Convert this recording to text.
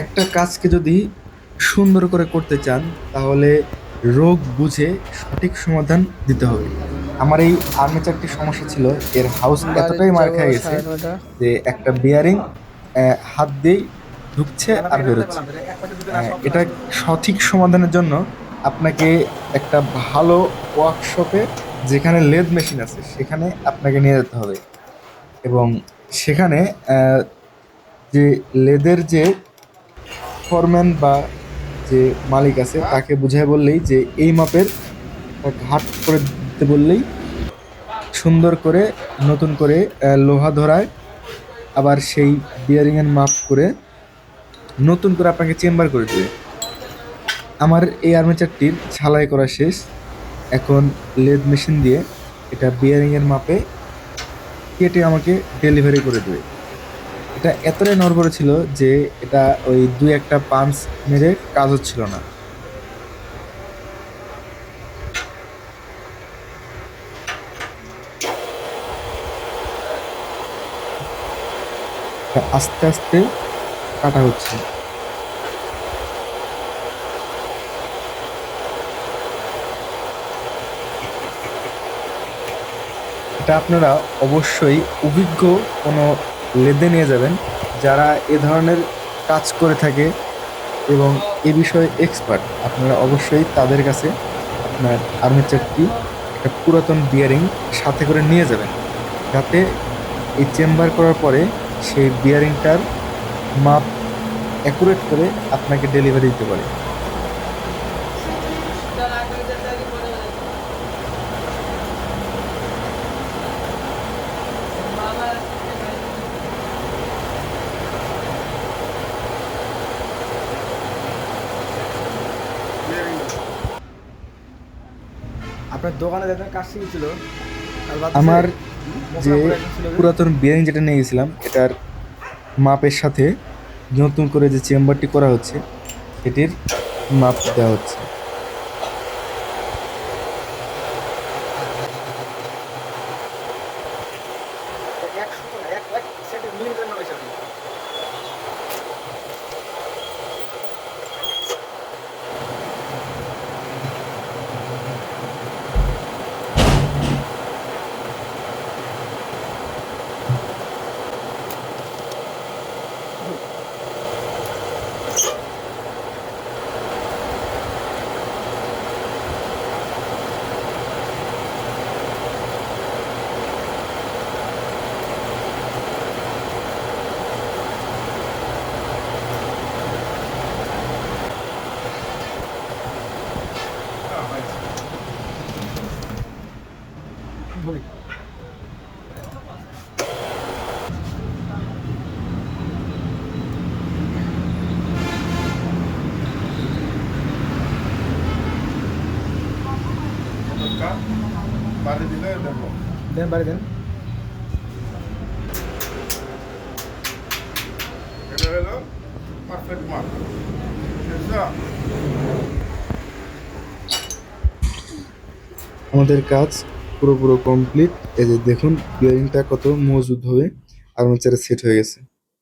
একটা কাজকে যদি সুন্দর করে করতে চান তাহলে রোগ বুঝে সঠিক সমাধান দিতে হবে। আমার এই আর্মেচারটি সমস্যা ছিল এর হাউস এতটাই মার খেয়ে গেছে যে একটা বিয়ারিং হাত দিয়েই ঢুকছে আর বেরোচ্ছে। এটা সঠিক সমাধানের জন্য আপনাকে একটা ভালো ওয়ার্কশপে যেখানে লেদ মেশিন আছে সেখানে আপনাকে নিয়ে যেতে হবে। এবং সেখানে যে লেদের যে ফরম্যান বা যে মালিক আছে, তাকে বুঝাই বললেই যে এই মাপের ঘাট করে দিতে বললেই সুন্দর করে, নতুন করে লোহা ধরায় আবার সেই বিয়ারিংয়ের মাপ করে নতুন করে আপনাকে চেম্বার করে দেবে। আমার এই আর্মেচারটির ছালাই করা শেষ। এখন লেদ মেশিন দিয়ে এটা বিয়ারিংয়ের মাপে কেটে আমাকে ডেলিভারি করে দেবে। এটা এতটাই নড়বড়ে ছিল যে এটা ওই দুই একটা পাঞ্চ মেরে কাজ হচ্ছিল না। আস্তে আস্তে কাটা হচ্ছে। এটা আপনারা অবশ্যই অভিজ্ঞ কোনো লেদে নিয়ে যাবেন, যারা এ ধরনের কাজ করে থাকে এবং এ বিষয়ে এক্সপার্ট আপনারা অবশ্যই তাদের কাছে আপনার আর্মেচারটি একটা পুরাতন বিয়ারিং সাথে করে নিয়ে যাবেন। যাতে এই চেম্বার করার পরে সেই বিয়ারিংটার মাপ অ্যাকুরেট করে আপনাকে ডেলিভারি দিতে পারে। আপনার দোকানে দেখেন কাজ শিখেছিল আমার যে পুরাতন বিয়ারিং যেটা নিয়ে গেছিলাম এটার মাপের সাথে নতুন করে যে চেম্বারটি করা হচ্ছে এটির মাপ দেওয়া হচ্ছে। বাড়ি দিলে দেখো দেন বাড়ি দেন। এটা হলো পারফেক্ট মাল আমাদের কাজ পুরো পুরো কমপ্লিট এই যে দেখুন বিয়ারিংটা কত মজবুত হবে। আর্মেচারে সেট হয়ে গেছে।